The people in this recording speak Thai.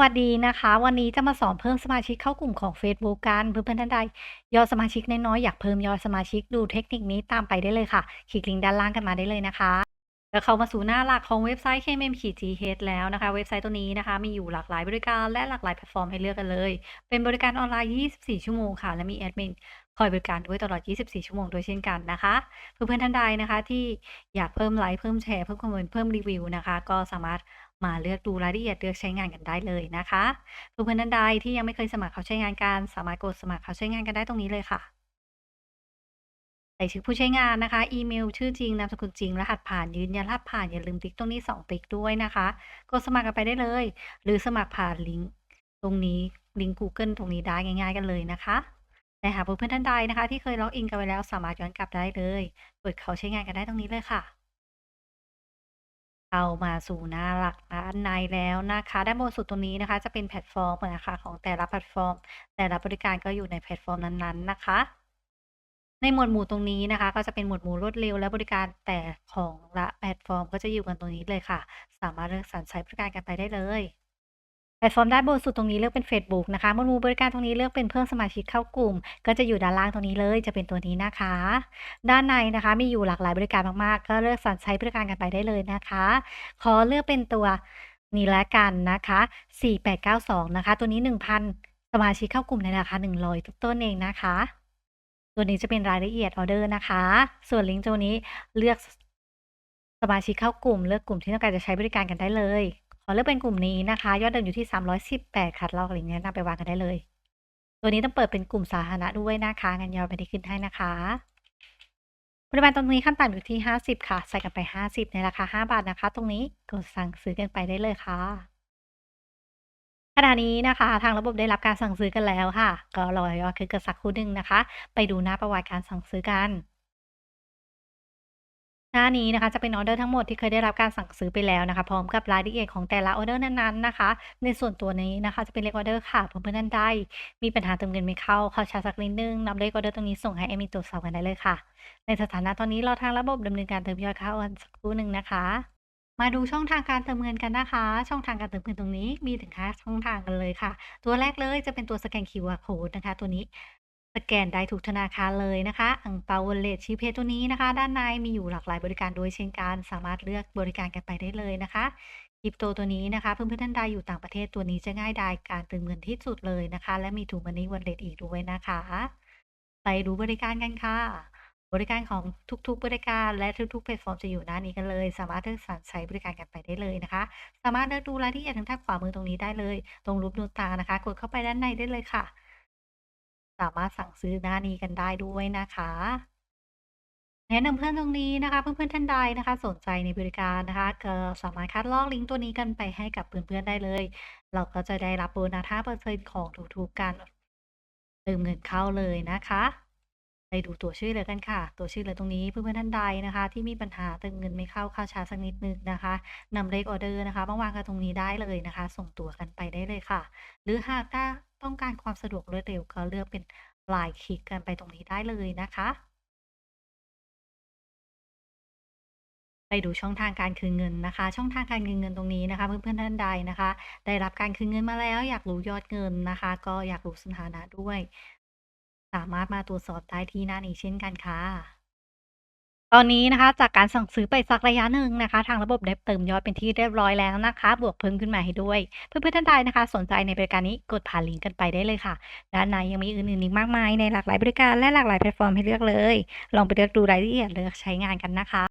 วัสดีนะคะ วันนี้จะมาสอนเพิ่มสมาชิกเข้ากลุ่มของเฟซบุ๊กกันเพื่อนๆท่านใดยอดสมาชิกน้อยๆอยากเพิ่มยอดสมาชิกดูเทคนิคนี้ตามไปได้เลยค่ะ คลิกลิงก์ด้านล่างกันมาได้เลยนะคะแล้วเข้ามาสู่หน้าหลักของเว็บไซต์ KMM-GH แล้วนะคะ เว็บไซต์ตัวนี้นะคะ มีอยู่หลากหลายบริการและหลากหลายแพลตฟอร์มให้เลือกกันเลย เป็นบริการออนไลน์ 24 ชั่วโมงค่ะ และมีแอดมินคอยบริการด้วยตลอด 24 ชั่วโมงด้วยเช่นกันนะคะ เพื่อนๆท่านใดนะคะ ที่อยากเพิ่มไลค์เพิ่มแชร์เพิ่มคอมเมนต์เพิ่มรีวิวนะคะ ก็สามารถ มาเลือกดูรายละเอียดเลือกใช้งานกันได้เลยนะคะเพื่อนๆท่านใดที่ยังไม่เคยสมัครเขาใช้งานกันสามารถกดสมัครเขาใช้งานกันได้ตรงนี้เลยค่ะใส่ชื่อผู้ใช้งานนะคะ อีเมล ชื่อจริง นามสกุลจริง รหัสผ่าน ยืนยันรหัสผ่าน อย่าลืมติ๊กตรงนี้ 2 ติ๊กด้วยนะคะ กดสมัครกันไปได้เลย หรือสมัครผ่านลิงก์ตรงนี้ ลิงก์กูเกิลตรงนี้ได้ง่าย ๆ กันเลยนะคะแต่หากเพื่อนๆท่านใดนะคะ ที่เคยล็อกอินกันไว้แล้วสามารถย้อนกลับได้เลยเปิดเขาใช้งานกันได้ตรงนี้เลยค่ะ เอามาสู่หน้าหลักด้านในแล้วนะคะ ด้านบนสุดตรงนี้นะคะ จะเป็นแพลตฟอร์มนะคะของแต่ละแพลตฟอร์ม แต่ละบริการก็อยู่ในแพลตฟอร์มนั้นๆนะคะ ในหมวดหมู่ตรงนี้นะคะ ก็จะเป็นหมวดหมู่รวดเร็วและบริการแต่ของละแพลตฟอร์ม ก็จะอยู่กันตรงนี้เลยค่ะ สามารถเลือกสรรใช้บริการกันไปได้เลย ลตฟอร์มด้านบนสุดตรงนี้เลือกเป็นเฟซบุ๊กนะคะหมวดหมู่บริการตรงนี้เลือกเป็นเพิ่มสมาชิกเข้ากลุ่ม ก็จะอยู่ด้านล่างตรงนี้เลยจะเป็นตัวนี้นะคะ ด้านในนะคะมีอยู่หลากหลายบริการมากๆ ก็เลือกสรรใช้บริการกันไปได้เลยนะคะ ขอเลือกเป็นตัวนี้แล้วกันนะคะ 4892 นะคะ ตัวนี้ 1,000 สมาชิกเข้ากลุ่มในราคา 100ต้นเองนะคะ ตัวนี้จะเป็นรายละเอียดออเดอร์นะคะ ส่วนลิงก์ตัวนี้เลือกสมาชิกเข้ากลุ่ม เลือกกลุ่มที่ต้องการจะใช้บริการกันได้เลย ขอเลือกเป็นกลุ่มนี้นะคะ ยอดเดิมอยู่ที่ 318ค่ะลอกลิงก์แนะนำไปวางกันได้เลย ตัวนี้ต้องเปิดเป็นกลุ่มสาธารณะด้วยนะคะงั้นยอไม่ได้ขึ้นให้นะคะปริมาณตรงนี้ขั้นต่ำอยู่ที่ 50 ค่ะ ใส่กันไป 50 ในราคา 5 บาทนะคะ ตรงนี้กดสั่งซื้อกันไปได้เลยค่ะขณะนี้นะคะ ทางระบบได้รับการสั่งซื้อกันแล้วค่ะ ก็รอยอดขึ้นกันสักคู่หนึ่งนะคะ ไปดูหน้าประวัติการสั่งซื้อกัน หน้านี้นะคะจะเป็นออเดอร์ทั้งหมดที่เคยได้รับการสั่งซื้อไปแล้วนะคะ พร้อมกับรายละเอียดของแต่ละออเดอร์นั้นๆนะคะ ในส่วนตัวนี้นะคะจะเป็นเลขออเดอร์ค่ะเพื่อนๆท่านใดมีปัญหาเติมเงินไม่เข้าเข้าช้าสักนิดนึงนำเลขออเดอร์ตรงนี้ส่งให้แอมิตรวจสอบกันได้เลยค่ะ ในสถานะตอนนี้เรอทางระบบดำเนินการเติมยอดเข้ากันสักครู่หนึ่งนะคะมาดูช่องทางการเติมเงินกันนะคะ ช่องทางการเติมเงินตรงนี้มีถึง5ช่องทางกันเลยค่ะ ตัวแรกเลยจะเป็นตัวสแกน QR Code นะคะ ตัวนี้ สแกนได้ทุกธนาคารเลยนะคะอังเปา Wallet ชีเพตัวนี้นะคะ ด้านในมีอยู่หลากหลายบริการด้วยเช่นกัน สามารถเลือกบริการกันไปได้เลยนะคะคริปโตตัวนี้นะคะ เพื่อนๆท่านใดอยู่ต่างประเทศตัวนี้จะง่ายดายการติมเงินที่สุดเลยนะคะ และมี True Money Wallet อีกด้วยนะคะ ไปดูบริการกันค่ะ บริการของทุกๆบริการและทุกๆแพลตฟอร์มจะอยู่หน้านี้กันเลย สามารถเลือกสรรใช้บริการกันไปได้เลยนะคะ สามารถเลือกดูรายละเอียดทางด้านขวามือตรงนี้ได้เลย ตรงรูปดวงตานะคะ กดเข้าไปด้านในได้เลยค่ะ สามารถสั่งซื้อหน้านี้กันได้ด้วยนะคะ แนะนำเพื่อนตรงนี้นะคะ เพื่อนๆท่านใดนะคะ สนใจในบริการนะคะก็สามารถคัดลอกลิงก์ตัวนี้กันไปให้กับเพื่อนๆได้เลย เราก็จะได้รับโบนัส5%ของทุกๆการเติมเงินเข้าเลยนะคะไปดูตัวช่วยเลือกันค่ะ ตัวช่วยเลือตรงนี้เพื่อนๆท่านใดนะคะ ที่มีปัญหาเติมเงินไม่เข้าเข้าช้าสักนิดนึงนะคะนำเลขออเดอร์นะคะมาวางกันตรงนี้ได้เลยนะคะ ส่งตัวกันไปได้เลยค่ะ หรือหากถ้า ต้องการความสะดวกรวดเร็วก็เลือกเป็นลายคลิกกันไปตรงนี้ได้เลยนะคะ ไปดูช่องทางการคืนเงินนะคะ ช่องทางการคืนเงินตรงนี้นะคะ เพื่อนๆท่านใดนะคะ ได้รับการคืนเงินมาแล้ว อยากรู้ยอดเงินนะคะ ก็อยากรู้สถานะด้วย สามารถมาตรวจสอบได้ที่หน้านี้เช่นกันค่ะ ตอนนี้นะคะจากการสั่งซื้อไปสักระยะหนึ่งนะคะ ทางระบบได้เติมยอดเป็นที่เรียบร้อยแล้วนะคะ บวกเพิ่มขึ้นมาให้ด้วย เพื่อนๆท่านใดนะคะ สนใจในบริการนี้กดผ่านลิงก์กันไปได้เลยค่ะด้านในยังมีอื่นๆอีกมากมายในหลากหลายบริการและหลากหลายแพลตฟอร์มให้เลือกเลย ลองไปเลือกดูรายละเอียดเลือกใช้งานกันนะคะ